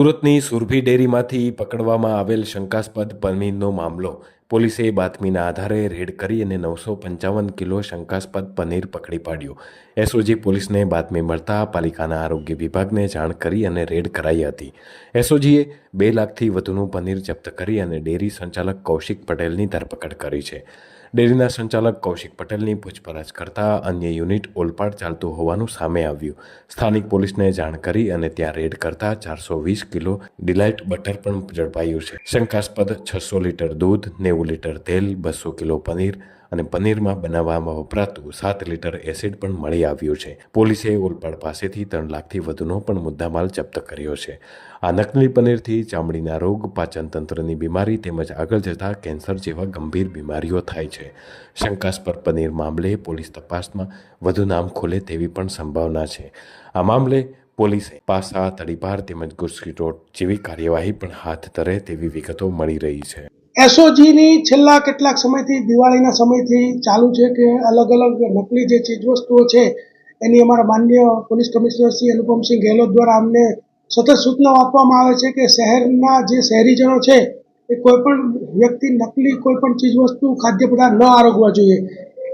સુરતની સુરભી ડેરીમાંથી પકડવામાં આવેલ શંકાસ્પદ પનીરનો મામલો. પોલીસે બાતમીના આધારે રેડ કરી અને નવસો પંચાવન કિલો શંકાસ્પદ પનીર પકડી પાડ્યું. એસઓજી પોલીસને બાતમી મળતા પાલિકાના આરોગ્ય વિભાગને જાણ કરી અને રેડ કરાઈ હતી. એસઓજીએ બે લાખથી વધુનું પનીર જપ્ત કરી અને ડેરી સંચાલક કૌશિક પટેલની ધરપકડ કરી છે. ડેરીના સંચાલક કૌશિક પટેલની પૂછપરછ કરતા અન્ય યુનિટ ઓલપાડ ચાલતું હોવાનું સામે આવ્યું. સ્થાનિક પોલીસને જાણ કરી અને ત્યાં રેડ કરતા ચારસો વીસ કિલો ડિલાઇટ બટર પણ ઝડપાયું છે. શંકાસ્પદ છસો લીટર દૂધ, નેવું લીટર તેલ, બસો કિલો પનીર અને પનીરમાં બનાવવામાં વપરાતું સાત લીટર એસિડ પણ મળી આવ્યું છે. પોલીસે ઓલપાડ પાસેથી ત્રણ લાખથી વધુનો પણ મુદ્દામાલ જપ્ત કર્યો છે. આ નકલી પનીરથી ચામડીના રોગ પાચન તંત્રની બીમારી તેમજ આગળ જતા કેન્સર જેવા ગંભીર બીમારીઓ થાય છે. શંકાસ્પદ પનીર મામલે પોલીસ તપાસમાં વધુ નામ ખોલે તેવી પણ સંભાવના છે. આ મામલે પોલીસે પાસા, તડીપાર તેમજ ગુસ્કીટોટ જેવી કાર્યવાહી પણ હાથ ધરે તેવી વિગતો મળી રહી છે. એસઓજીની છેલ્લા કેટલાક સમયથી, દિવાળીના સમયથી ચાલુ છે કે અલગ અલગ નકલી જે ચીજવસ્તુઓ છે, એની અમારા માન્ય પોલીસ કમિશનર શ્રી અનુપમસિંહ ગેહલોત દ્વારા અમને સતત સૂચનાઓ આપવામાં આવે છે કે શહેરના જે શહેરીજનો છે, એ કોઈપણ વ્યક્તિ નકલી કોઈપણ ચીજવસ્તુ ખાદ્ય પદાર્થ ન આરોગવા જોઈએ.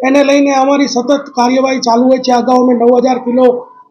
એને લઈને અમારી સતત કાર્યવાહી ચાલુ હોય છે. અગાઉ અમે નવ હજાર કિલો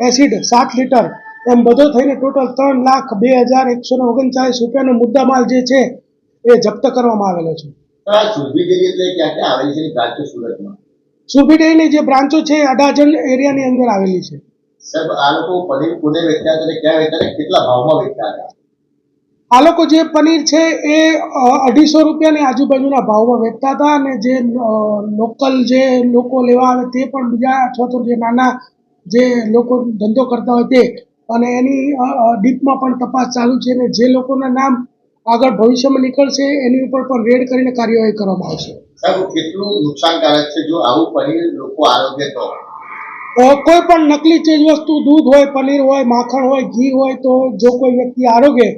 એસિડ સાત લીટર. એમ બધો થઈને ટોટલ ત્રણ લાખ બે હજાર એકસો ને ઓગણચાલીસ રૂપિયાનો મુદ્દામાલ જે છે એ જપ્ત કરવામાં આવેલો છે. સુરભી ડેરીની જે બ્રાન્ચો છે અડાજણ એરિયાની અંદર આવેલી છે. સાહેબ આ લોકો પનીર કોને વેચતા હતા ક્યાં વેચતા હતા? કેટલા ભાવમાં વેચતા હતા? આ લોકો જે પનીર છે એ અઢીસો રૂપિયાની આજુબાજુના ભાવમાં વેચતા હતા અને જે લોકલ જે લોકો લેવા આવે તે પણ બીજા અથવા તો જે નાના જે લોકો ધંધો કરતા હોય તે. અને એની ડીપમાં પણ તપાસ ચાલુ છે અને જે લોકોના નામ આગળ ભવિષ્યમાં નીકળશે એની ઉપર પણ રેડ કરીને કાર્યવાહી કરવામાં આવશે. સાહેબ કેટલું નુકસાનકારક છે? જો આવું પનીર લોકો આરોગ્ય તો? કોઈ પણ નકલી ચીજ વસ્તુ દૂધ હોય પનીર હોય માખણ હોય ઘી હોય તો જો કોઈ વ્યક્તિ આરોગે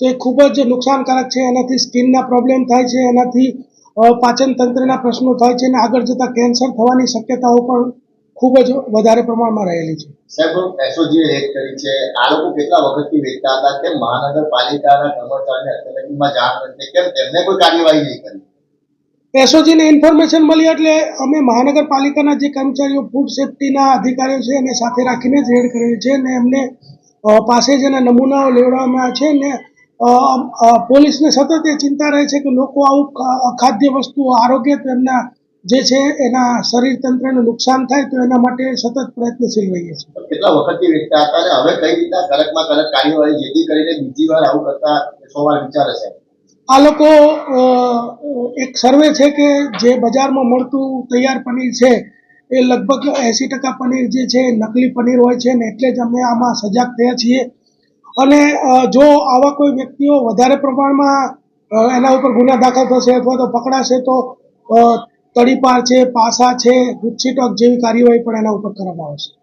તો એ ખૂબ જ નુકસાનકારક છે. એનાથી સ્કિનના પ્રોબ્લેમ થાય છે એનાથી પાચન તંત્રના પ્રશ્નો થાય છે અને આગળ જતાં કેન્સર થવાની શક્યતાઓ પણ ખૂબ જ વધારે પ્રમાણમાં રહેલી છે. સાહેબ રેડ કરી છે. આ લોકો કેટલા વખતથી વેચતા હતા? કે મહાનગરપાલિકાના કર્મચારીને અત્યાર જાણ નથી કેમ તેમને કોઈ કાર્યવાહી નહીં કરી? એસઓજીને ઇન્ફોર્મેશન મળી એટલે અમે મહાનગરપાલિકાના જે કર્મચારીઓ ફૂડ સેફ્ટીના અધિકારીઓ છે એને સાથે રાખીને જ રેડ કરેલી છે અને એમને પાસે જ એના નમૂનાઓ લેવડાવવામાં આવ્યા છે ને પોલીસને સતત એ ચિંતા રહે છે કે લોકો આવું ખાદ્ય વસ્તુઓ આરોગ્ય તેમના જે છે એના શરીર તંત્રને નુકસાન થાય તો એના માટે સતત પ્રયત્નશીલ રહીએ છીએ. કેટલા વખતથી વેચતા હતા અને હવે કઈ રીતના કડકમાં કડક કાર્યવાહી જેથી કરીને બીજી વાર આવું કરતા સો વાર વિચારે છે? આ લોકો એક સર્વે છે કે જે બજારમાં મળતું તૈયાર પનીર છે એ લગભગ એંસી ટકા પનીર જે છે નકલી પનીર હોય છે ને એટલે જ અમે આમાં સજાગ થયા છીએ. અને જો આવા કોઈ વ્યક્તિઓ વધારે પ્રમાણમાં એના ઉપર ગુના દાખલ થશે અથવા તો પકડાશે તો તડીપાર છે પાસા છે ગુચ્છીટક જેવી કાર્યવાહી પણ એના ઉપર કરવામાં આવશે